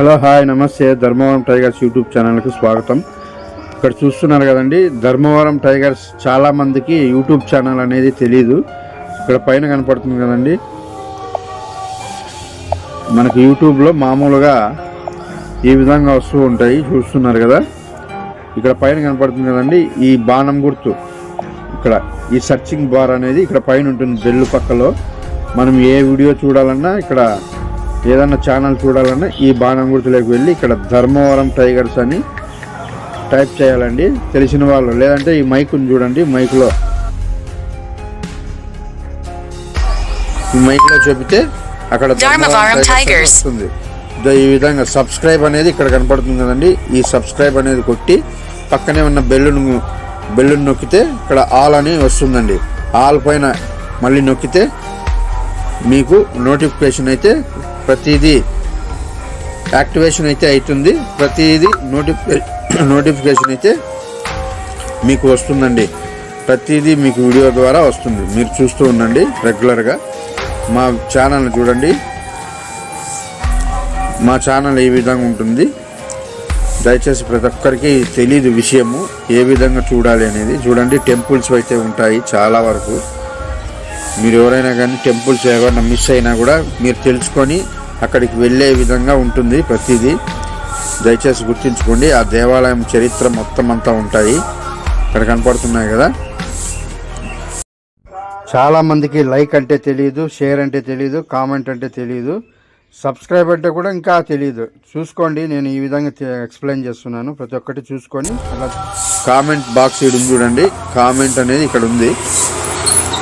Hello hi నమస్తే. Dharmavaram tigers YouTube ఛానల్కి స్వాగతం. ఇక్కడ చూస్తున్నారు కదండి ధర్మవరం టైగర్స్ చాలా మందికి యూట్యూబ్ ఛానల్ అనేది తెలియదు ఇక్కడ పైన కనపడుతుంది కదండి. మనకి యూట్యూబ్లో మామూలుగా ఈ విధంగా వస్తూ ఉంటాయి చూస్తున్నారు కదా. ఇక్కడ పైన కనపడుతుంది కదండి ఈ బాణం గుర్తు. ఇక్కడ ఈ సర్చింగ్ బార్ అనేది ఇక్కడ పైన ఉంటుంది బెల్లు పక్కలో. మనం ఏ వీడియో చూడాలన్నా ఇక్కడ ఏదన్నా ఛానల్ చూడాలన్నా ఈ బాణం గుర్తులోకి వెళ్ళి ఇక్కడ ధర్మవరం టైగర్స్ అని టైప్ చేయాలండి. తెలిసిన వాళ్ళు లేదంటే ఈ మైకుని చూడండి మైక్లో. ఈ మైక్లో చెబితే అక్కడ. వస్తుంది. ఈ విధంగా సబ్స్క్రైబ్ అనేది ఇక్కడ కనపడుతుంది కదండి. ఈ సబ్స్క్రైబ్ అనేది కొట్టి పక్కనే ఉన్న బెల్లును బెల్లును నొక్కితే ఇక్కడ ఆల్ అని వస్తుందండి. ఆల్ పైన మళ్ళీ నొక్కితే మీకు నోటిఫికేషన్ అయితే ప్రతిదీ యాక్టివేషన్ అయితే అవుతుంది ప్రతిదీ నోటిఫికే నోటిఫికేషన్ అయితే మీకు వస్తుందండి. ప్రతిదీ మీకు వీడియో ద్వారా వస్తుంది. మీరు చూస్తూ ఉండండి రెగ్యులర్గా మా ఛానల్ని చూడండి. మా ఛానల్ ఏ విధంగా ఉంటుంది? దయచేసి ప్రతి ఒక్కరికి తెలియదు విషయము. ఏ విధంగా చూడాలి అనేది. చూడండి టెంపుల్స్ అయితే ఉంటాయి చాలా వరకు. మీరు ఎవరైనా కానీ టెంపుల్స్ ఏమైనా మిస్ అయినా కూడా మీరు తెలుసుకొని అక్కడికి వెళ్ళే విధంగా ఉంటుంది ప్రతిదీ. దయచేసి గుర్తుంచుకోండి ఆ దేవాలయం చరిత్ర మొత్తం అంతా ఉంటాయి. ఇక్కడ కనపడుతున్నాయి కదా? చాలా మందికి లైక్ అంటే తెలియదు షేర్ అంటే తెలియదు కామెంట్ అంటే తెలియదు సబ్స్క్రైబ్ అంటే కూడా ఇంకా తెలియదు చూసుకోండి నేను ఈ విధంగా ఎక్స్ప్లెయిన్ చేస్తున్నాను. ప్రతి ఒక్కటి చూసుకొని అలా కామెంట్ బాక్స్ ఉంది చూడండి. కామెంట్ అనేది ఇక్కడ ఉంది.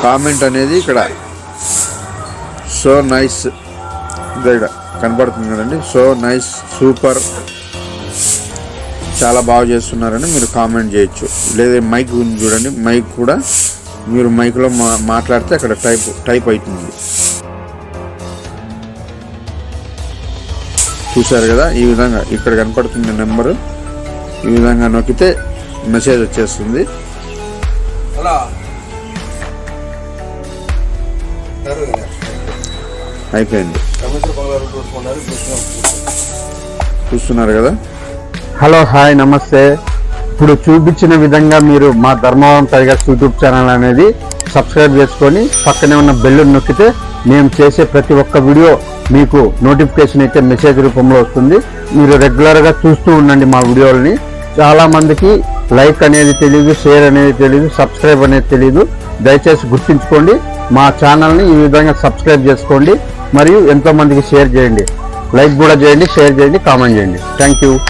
కామెంట్ అనేది ఇక్కడ సో నైస్ ఇక్కడ కనబడుతుంది కదండి. So nice super. చాలా బాగా చేస్తున్నారని మీరు కామెంట్ చేయొచ్చు. లేదా మైక్ గురించి చూడండి. మైక్ కూడా మీరు మైక్లో మా మాట్లాడితే అక్కడ టైప్ టైప్ అవుతుంది. చూశారు కదా? ఈ విధంగా ఇక్కడ కనపడుతుంది నెంబరు ఈ విధంగా నొక్కితే మెసేజ్ వచ్చేస్తుంది. అయిపోయింది. చూస్తున్నారు కదా? హలో హాయ్ నమస్తే. ఇప్పుడు చూపించిన విధంగా మీరు మా ధర్మవరం టైగర్స్ యూట్యూబ్ ఛానల్ అనేది సబ్స్క్రైబ్ చేసుకొని పక్కనే ఉన్న బెల్ నొక్కితే మేము చేసే ప్రతి ఒక్క వీడియో మీకు నోటిఫికేషన్ అయితే మెసేజ్ రూపంలో వస్తుంది. మీరు రెగ్యులర్గా చూస్తూ ఉండండి మా వీడియోలని. చాలా మందికి లైక్ అనేది తెలియదు షేర్ అనేది తెలియదు సబ్స్క్రైబ్ అనేది తెలియదు దయచేసి గుర్తుంచుకోండి. మా ఛానల్ని ఈ విధంగా సబ్స్క్రైబ్ చేసుకోండి మరియు ఎంతోమందికి షేర్ చేయండి. లైక్ కూడా చేయండి షేర్ చేయండి కామెంట్ చేయండి. Thank you